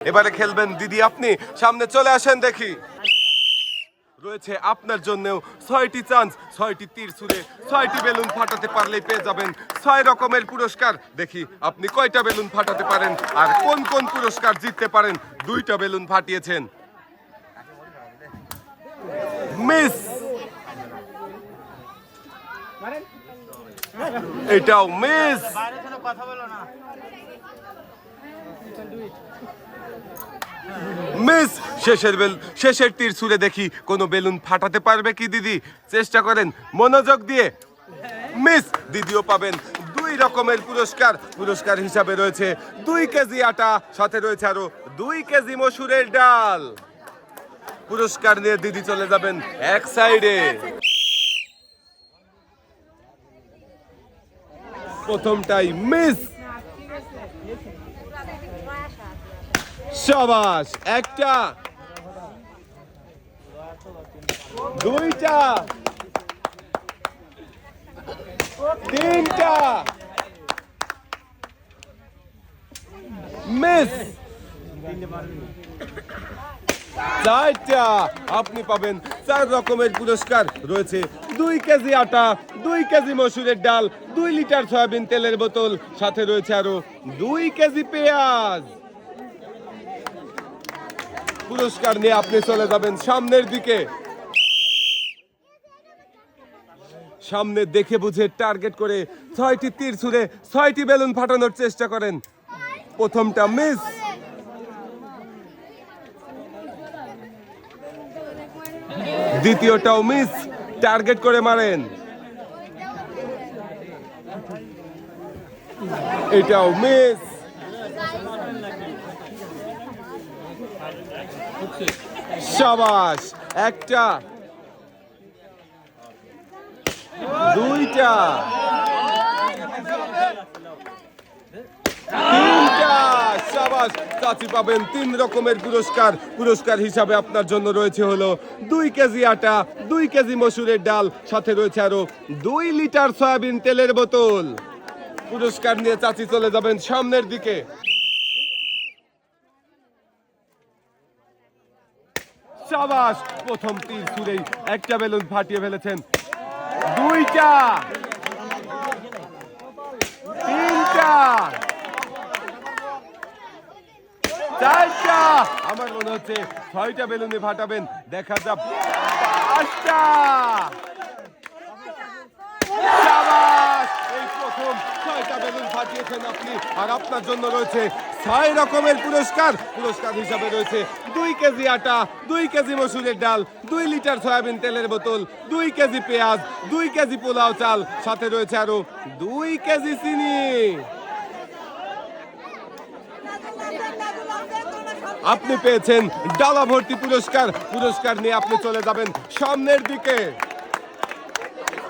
এবারে খেলবেন দিদি আপনি। সামনে চলে আসেন দেখি। রয়েছে আপনার জন্যও ছয়টি চান্স ছয়টি তীর ছুঁড়ে, ছয়টি বেলুন ফাটাতে পারলেই পেয়ে যাবেন ছয় রকমের পুরস্কার। দেখি আপনি কয়টা বেলুন ফাটাতে পারেন আর কোন কোন পুরস্কার জিততে পারেন। দুইটা বেলুন ফাটিয়েছেন। মিস! এটাও মিস! মিস শেষের বেল শেষের তীর ছুঁড়ে দেখি কোনো বেলুন ফাটাতে পারবে কি, দিদি? চেষ্টা করেন মনোযোগ দিয়ে। মিস, দিদিও পাবেন দুই রকমের পুরস্কার। পুরস্কার হিসাবে রয়েছে দুই কেজি আটা, সাথে রয়েছে আরও দুই কেজি মসুরের ডাল। পুরস্কার নিয়ে দিদি চলে যাবেন এক সাইডে। প্রথমটাই মিস। সাবাস, একটা। দুইটা। তিনটা। মিস। চারটা। আপনি পাবেন চার রকমের পুরস্কার। রয়েছে দুই কেজি আটা, দুই কেজি মসুরের ডাল, দুই লিটার সয়াবিন তেলের বোতল। সাথে রয়েছে আরও দুই কেজি পেঁয়াজ। পুরস্কার নিয়ে আপনি চলে যাবেন সামনের দিকে। সামনে দেখে বুঝে টার্গেট করে ছয়টি তীর ছুড়ে ছয়টি বেলুন ফাটানোর চেষ্টা করেন। প্রথমটা মিস। দ্বিতীয়টাও মিস। টার্গেট করে মারেন। এটাও মিস। সাবাস, একটা, দুইটা, তিনটা পাবেন তিন রকমের পুরস্কার। পুরস্কার হিসাবে আপনার জন্য রয়েছে হলো দুই কেজি আটা, দুই কেজি মসুরের ডাল, সাথে রয়েছে আরও দুই লিটার সয়াবিন তেলের বোতল। পুরস্কার নিয়ে চাচি চলে যাবেন সামনের দিকে। সাবাস প্রথম তীর ছুঁড়েই একটা বেলুন ফাটিয়ে ফেলেছেন। দুইটা। তিনটা। চারটা। আমার মনে হচ্ছে ছয়টা বেলুনে ফাটাবেন। দেখা যাক। পাঁচটা! এই প্রথম ছয়টা বেলুন ফাটিয়েছেন আপনি। আর আপনার জন্য রয়েছে ছয় রকমের পুরস্কার। পুরস্কার হিসাবে রয়েছে দুই কেজি আটা, দুই কেজি মসুরের ডাল, দুই লিটার সয়াবিন তেলের বোতল, দুই কেজি পেঁয়াজ, দুই কেজি পোলাও চাল, সাথে রয়েছে আরও দুই কেজি চিনি। আপনি পেয়েছেন ডালা ভর্তি পুরস্কার। পুরস্কার নিয়ে আপনি চলে যাবেন সামনের দিকে।